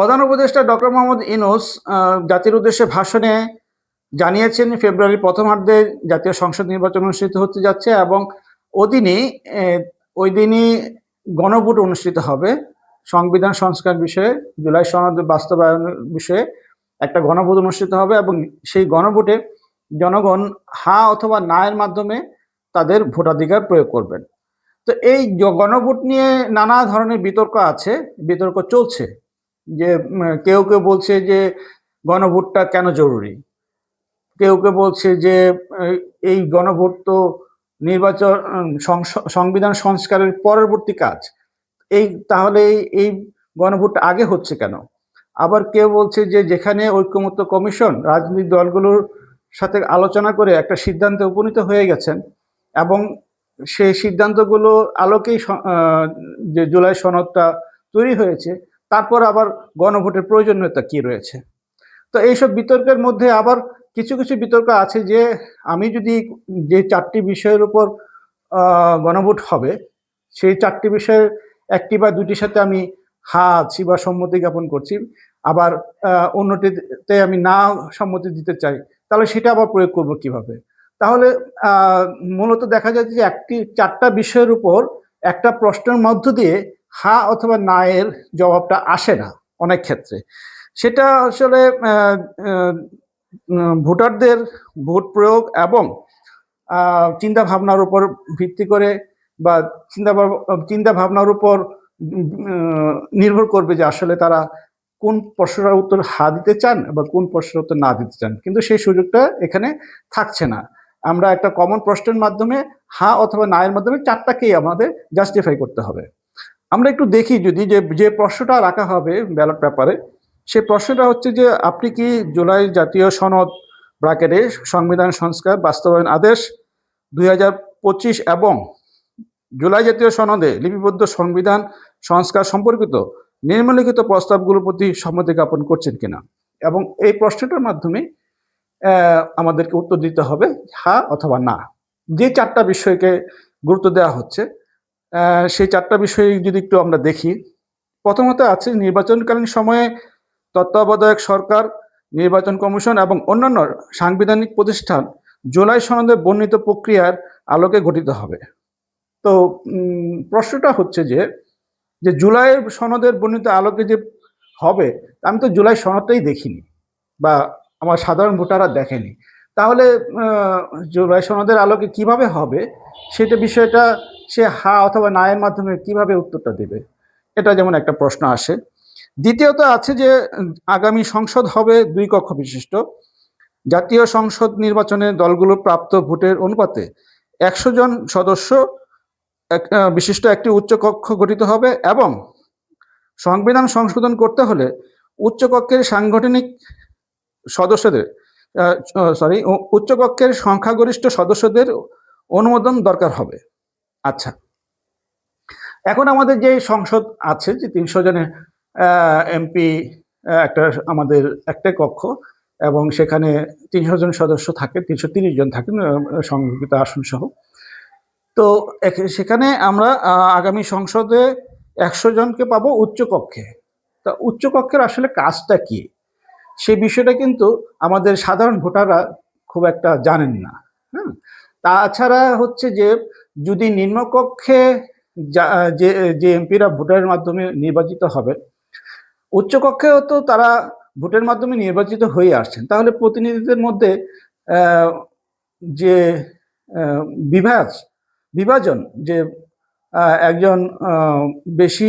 প্রধান উপদেষ্টা ডক্টর মোহাম্মদ ইনুস জাতির উদ্দেশ্যে ভাষণে জানিয়েছেন ফেব্রুয়ারির প্রথমার্ধে জাতীয় সংসদ নির্বাচন অনুষ্ঠিত হতে যাচ্ছে এবং ওদিনই ওই দিনই গণভোট অনুষ্ঠিত হবে। সংবিধান সংস্কার বিষয়ে, জুলাই সনদ বাস্তবায়নের বিষয়ে একটা গণভোট অনুষ্ঠিত হবে এবং সেই গণভোটে জনগণ হা অথবা না এর মাধ্যমে তাদের ভোটাধিকার প্রয়োগ করবেন। তো এই গণভোট নিয়ে নানা ধরনের বিতর্ক আছে, বিতর্ক চলছে। যে কেউ কেউ বলছে যে, গণভোটটা কেন জরুরি? কেউ কেউ বলছে যে এই গণভোট তো নির্বাচন সংবিধান সংস্কারের পরবর্তী কাজ। এই, তাহলে এই- গণভোট আগে হচ্ছে কেন? আবার কেউ বলছে যে, যেখানে ঐক্যমত্য কমিশন, রাজনৈতিক দলগুলোর সাথে আলোচনা করে একটা সিদ্ধান্তে উপনীত হয়ে গেছেন এবং সেই সিদ্ধান্তগুলো আলোকেই যে জুলাই সনদটা তৈরি হয়েছে তারপর আবার গণভোটের প্রয়োজনীয়তা কি রয়েছে? তো এইসব বিতর্কের মধ্যে আবার কিছু কিছু বিতর্ক আছে যে আমি যদি যে চারটি বিষয়ের উপর গণভোট হবে, সেই চারটি বিষয়ের একটি বা দুটির সাথে আমি হা আছি বা সম্মতি জ্ঞাপন করছি, আবার অন্যটিতে আমি না সম্মতি দিতে চাই, তাহলে সেটা আবার প্রয়োগ করব কীভাবে? তাহলে মূলত দেখা যাচ্ছে যে একটি, চারটা বিষয়ের উপর একটা প্রশ্নের মধ্য দিয়ে হা অথবা না এর জবাবটা আসে না অনেক ক্ষেত্রে। সেটা আসলে ভোটারদের ভোট প্রয়োগ এবং চিন্তা ভাবনার উপর ভিত্তি করে বা চিন্তা চিন্তা ভাবনার উপর নির্ভর করবে যে আসলে তারা কোন প্রশ্নের উত্তর হা দিতে চান বা কোন প্রশ্নের উত্তর না দিতে চান। কিন্তু সেই সুযোগটা এখানে থাকছে না। আমরা একটা কমন প্রশ্নের মাধ্যমে হা অথবা না এর মাধ্যমে চারটাকেই আমাদের জাস্টিফাই করতে হবে। আমরা একটু দেখি যদি যে যে প্রশ্নটা রাখা হবে ব্যালট পেপারে সেই প্রশ্নটা হচ্ছে যে, আপনি কি জুলাই জাতীয় সনদ ব্রাকেটে সংবিধান, সংস্কার, বাস্তবায়ন আদেশ দুই এবং জুলাই জাতীয় সনদে লিপিবদ্ধ সংবিধান, সংস্কার সম্পর্কিত নিম্নলিখিত প্রস্তাবগুলোর প্রতি সম্মতি জ্ঞাপন করছেন কিনা? এবং এই প্রশ্নটার মাধ্যমে আমাদেরকে উত্তর দিতে হবে হ্যাঁ অথবা না। যে চারটা বিষয়কে গুরুত্ব দেওয়া হচ্ছে সেই চারটা বিষয় যদি একটু আমরা দেখি, প্রথমত আছে নির্বাচনকালীন সময়ে তত্ত্বাবধায়ক সরকার, নির্বাচন কমিশন এবং অন্যান্য সাংবিধানিক প্রতিষ্ঠান জুলাই সনদে বর্ণিত প্রক্রিয়ার আলোকে গঠিত হবে। তো প্রশ্নটা হচ্ছে যে যে জুলাই সনদের বর্ণিত আলোকে যে হবে, আমি তো জুলাই সনদটাই দেখিনি বা আমার সাধারণ ভোটাররা দেখেনি। তাহলে জুলাই সনদের আলোকে কীভাবে হবে? সেটা বিষয়টা সে হা অথবা না এর মাধ্যমে কীভাবে উত্তরটা দেবে? এটা যেমন একটা প্রশ্ন আসে। দ্বিতীয়ত আছে যে, আগামী সংসদ হবে দুই কক্ষ বিশিষ্ট। জাতীয় সংসদ নির্বাচনে দলগুলো প্রাপ্ত ভোটের অনুপাতে একশো জন সদস্য বিশিষ্ট একটি উচ্চ কক্ষ গঠিত হবে এবং সংবিধান সংশোধন করতে হলে উচ্চকক্ষের সাংগঠনিক সদস্যদের সরি উচ্চকক্ষের সংখ্যাগরিষ্ঠ সদস্যদের অনুমোদন দরকার হবে। আচ্ছা। এখন আমাদের যে সংসদ আছে, যে তিনশো জনের এমপি একটা আমাদের একটা কক্ষ এবং সেখানে তিনশো জন সদস্য থাকে, তিনশো তিরিশ জন থাকেন সংরক্ষিত আসন সহ। তো সেখানে আমরা আগামী সংসদে একশো জনকে পাবো উচ্চকক্ষে তা উচ্চকক্ষের আসলে কাজটা কি? সেই বিষয়টা কিন্তু আমাদের সাধারণ ভোটাররা খুব একটা জানেন না। হ্যাঁ তাছাড়া হচ্ছে যে, যদি নিম্নকক্ষে যা- এমপিরা ভোটের মাধ্যমে নির্বাচিত হবে উচ্চকক্ষেও তো তারা ভোটের মাধ্যমে নির্বাচিত হয়ে আসছেন, তাহলে প্রতিনিধিদের মধ্যে যে বিভাজ, বিভাজন, যে একজন বেশি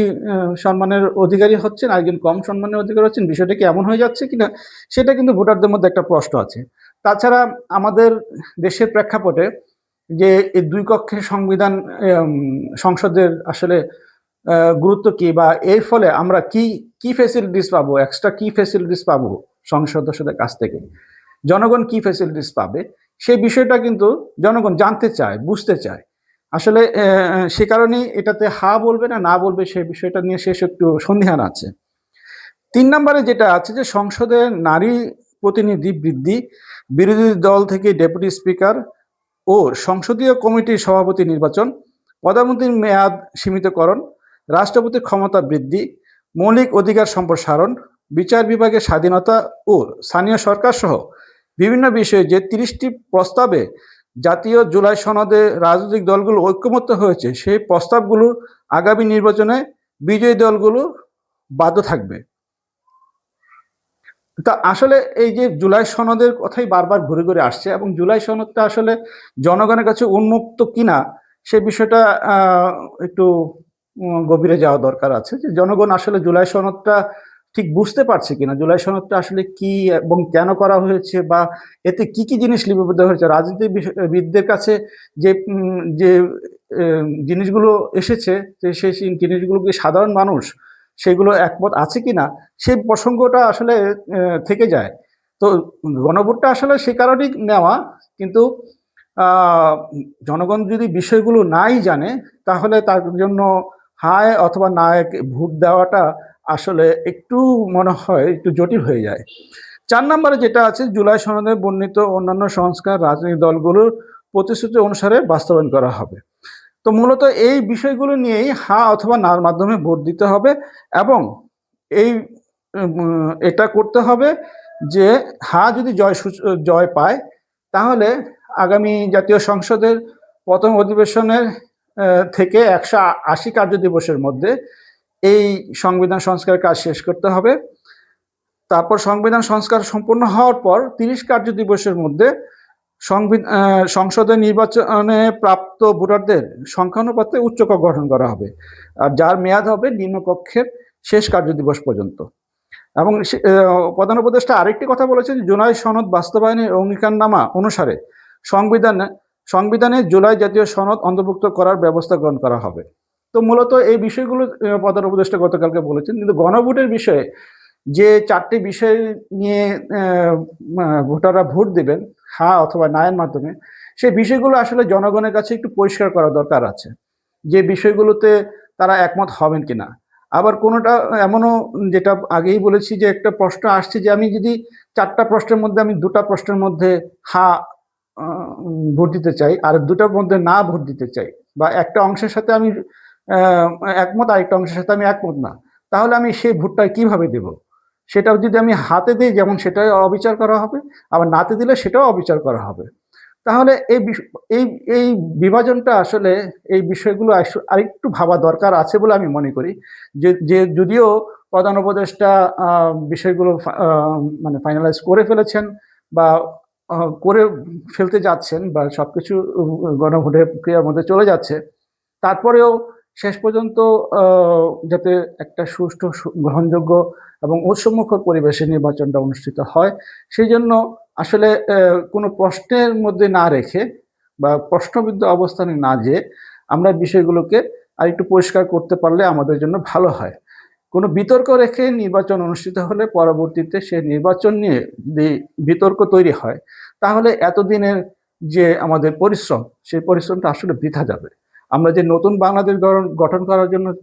সম্মানের অধিকারী হচ্ছেন একজন কম সম্মানের অধিকারী হচ্ছেন, বিষয়টা কি এমন হয়ে যাচ্ছে কিনা, সেটা কিন্তু ভোটারদের মধ্যে একটা প্রশ্ন আছে। তাছাড়া আমাদের দেশের প্রেক্ষাপটে যে এই দুই কক্ষের সংবিধান সংসদের আসলে গুরুত্ব কি বা এর ফলে আমরা কি কি ফেসিলিটিস পাবো এক্সট্রা কি ফেসিলিটিস পাবো সংসদ সদস্যদের কাছ থেকে? জনগণ কি ফেসিলিটিস পাবে? সেই বিষয়টা কিন্তু জনগণ জানতে চায়, বুঝতে চায়। আসলে সে কারণেই এটাতে হা বলবে না না বলবে সেই বিষয়টা নিয়ে শেষ একটু সন্ধিহান আছে। তিন নম্বরে যেটা আছে যে সংসদে নারী প্রতিনিধি বৃদ্ধি বিরোধী দল থেকে ডেপুটি স্পিকার ও সংসদীয় কমিটির সভাপতি নির্বাচন, প্রধানমন্ত্রীর মেয়াদ সীমিতকরণ, রাষ্ট্রপতির ক্ষমতা বৃদ্ধি, মৌলিক অধিকার সম্প্রসারণ, বিচার বিভাগের স্বাধীনতা ও স্থানীয় সরকার সহ বিভিন্ন বিষয়ে যে তিরিশটি প্রস্তাবে জাতীয় জুলাই সনদে রাজনৈতিক দলগুলো ঐক্যমত্য হয়েছে, সেই প্রস্তাবগুলো আগামী নির্বাচনে বিজয়ী দলগুলো বাধ্য থাকবে। তা আসলে এই যে জুলাই সনদের কথাই বারবার ঘুরে ঘুরে আসছে এবং জুলাই সনদটা আসলে জনগণের কাছে উন্মুক্ত কিনা সে বিষয়টা একটু গভীরে যাওয়া দরকার আছে যে জনগণ আসলে জুলাই সনদটা ঠিক বুঝতে পারছে কিনা, জুলাই সনদটা আসলে কি এবং কেন করা হয়েছে বা এতে কি কি জিনিস লিপিবদ্ধ হয়েছে, রাজনীতিবিদদের কাছে যে যে জিনিসগুলো এসেছে সেই জিনিসগুলোকে সাধারণ মানুষ সেগুলো একমত আছে কিনা, সেই প্রসঙ্গটা আসলে থেকে যায়। তো গণভোটটা আসলে সে কারণেই নেওয়া, কিন্তু জনগণ যদি বিষয়গুলো নাই জানে, তাহলে তার জন্য হায় অথবা নায়ক ভোট দেওয়াটা আসলে একটু মনে হয়, একটু জটিল হয়ে যায়। চার নম্বরে যেটা আছে, জুলাই সনদে বর্ণিত অন্যান্য সংস্কার রাজনৈতিক দলগুলোর প্রতিশ্রুতি অনুসারে বাস্তবায়ন করা হবে। তো মূলত এই বিষয়গুলো নিয়েই হা অথবা নার মাধ্যমে ভোট দিতে হবে এবং এই এটা করতে হবে যে হা যদি জয় জয় পায়, তাহলে আগামী জাতীয় সংসদের প্রথম অধিবেশনের থেকে একশো আশি কার্য দিবসের মধ্যে এই সংবিধান সংস্কারের কাজ শেষ করতে হবে। তারপর সংবিধান সংস্কার সম্পূর্ণ হওয়ার পর তিরিশ কার্য দিবসের মধ্যে সংসদের নির্বাচনে প্রাপ্ত ভোটারদের সংখ্যানুপাতে উচ্চকক্ষ গঠন করা হবে, আর যার মেয়াদ হবে নিম্নকক্ষের শেষ কার্য দিবস পর্যন্ত। এবং প্রধান উপদেষ্টা আরেকটি কথা বলেছেন, জুলাই সনদ বাস্তবায়নের অঙ্গীকারনামা অনুসারে সংবিধানে সংবিধানে জুলাই জাতীয় সনদ অন্তর্ভুক্ত করার ব্যবস্থা গ্রহণ করা হবে। তো মূলত এই বিষয়গুলো প্রধান উপদেষ্টা গতকালকে বলেছেন, কিন্তু গণভোটের বিষয়ে যে চারটি বিষয় নিয়ে ভোটাররা ভোট দেবেন হ্যাঁ অথবা নায়ের মাধ্যমে, সেই বিষয়গুলো আসলে জনগণের কাছে একটু পরিষ্কার করা দরকার আছে। যে বিষয়গুলোতে তারা একমত হবেন কিনা। আবার কোনোটা এমনও যেটা আগেই বলেছি যে একটা প্রশ্ন আসছে যে আমি যদি চারটা প্রশ্নের মধ্যে আমি দুটা প্রশ্নের মধ্যে হা ভোট দিতে চাই আর দুটার মধ্যে না ভোট দিতে চাই বা একটা অংশের সাথে আমি একমত আরেকটা অংশের সাথে আমি একমত না, তাহলে আমি সেই ভোটটা কীভাবে দেব? সেটাও যদি আমি হাতে দিই, যেমন সেটাই অবিচার করা হবে, আবার নাতে দিলে সেটাও অবিচার করা হবে। তাহলে এই এই এই বিভাজনটা আসলে এই বিষয়গুলো আরেকটু ভাবা দরকার আছে বলে আমি মনে করি। যে যে যদিও প্রধান উপদেষ্টা বিষয়গুলো মানে ফাইনালাইজ করে ফেলেছেন বা করে ফেলতে যাচ্ছেন বা সব কিছু গণভোটের প্রক্রিয়ার মধ্যে চলে যাচ্ছে, তারপরেও শেষ পর্যন্ত যাতে একটা সুষ্ঠু গ্রহণযোগ্য এবং উৎসমুখর পরিবেশে নির্বাচনটা অনুষ্ঠিত হয়। সেই জন্য আসলে কোনো প্রশ্নের মধ্যে না রেখে বা প্রশ্নবিদ্ধ অবস্থানে না যে আমরা বিষয়গুলোকে আরেকটু পরিষ্কার করতে পারলে আমাদের জন্য ভালো হয়। কোনো বিতর্ক রেখে নির্বাচন অনুষ্ঠিত হলে পরবর্তীতে সে নির্বাচন নিয়ে যদি বিতর্ক তৈরি হয়, তাহলে এতদিনের যে আমাদের পরিশ্রম, সেই পরিশ্রমটা আসলে বৃথা যাবে। আমরা যে নতুন বাংলাদেশ গঠন- করার জন্য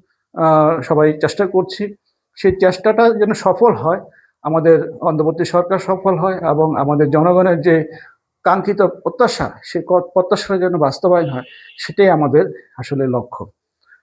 সবাই চেষ্টা করছি। সেই চেষ্টাটা যেন সফল হয়, আমাদের অন্তর্বর্তী সরকার সফল হয় এবং আমাদের জনগণের যে কাঙ্ক্ষিত প্রত্যাশা, সে প্রত্যাশা যেন বাস্তবায়ন হয়, সেটাই আমাদের আসলে লক্ষ্য।